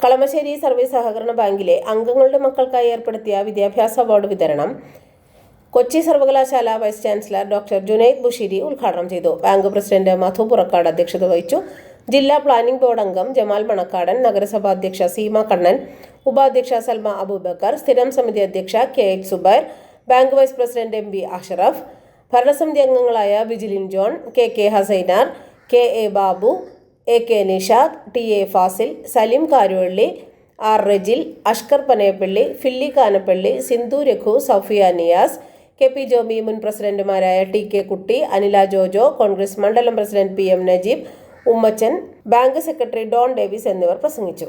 Kalamassery service സഹകരണ ബാങ്കിലെ അംഗങ്ങളുടെ മക്കൾക്കായി ഏർപ്പെടുത്തിയ വിദ്യാഭ്യാസ അവാർഡ് വിതരണം കൊച്ചി സർവകലാശാല vice chancellor doctor Junaid Bushiri ഉദ്ഘാടനം ചെയ്തു. ബാങ്ക് പ്രസിഡന്റ് മധു പുറക്കാട് അധ്യക്ഷത വഹിച്ചു. ജില്ലാ പ്ലാനിംഗ് ബോർഡ് അംഗം ജമാൽ മണക്കാടൻ നഗരസഭാ അധ്യക്ഷ സീമ കണ്ണൻ ഉപാധ്യക്ഷ സൽമ അബൂബക്കർ സ്ഥിരം സമിതി അധ്യക്ഷ K H Zubair bank vice president M V Ashraf ഭരണസമിതി അംഗങ്ങളായ Vijilin John K K Hassainar K A Babu A K Nishad T A Fazil Saleem Karuvalli R Rejil Ashkar Panayappalli Philly Kanappalli Sindhu Raghu Soufiya Niyas K P Jomy മുൻ പ്രസിഡന്റുമാരായ T K Kutty Anila Jojo Congress മണ്ഡലം president P M Najeeb Ummachan bank secretary Don Davis എന്നിവർ പ്രസംഗിച്ചു.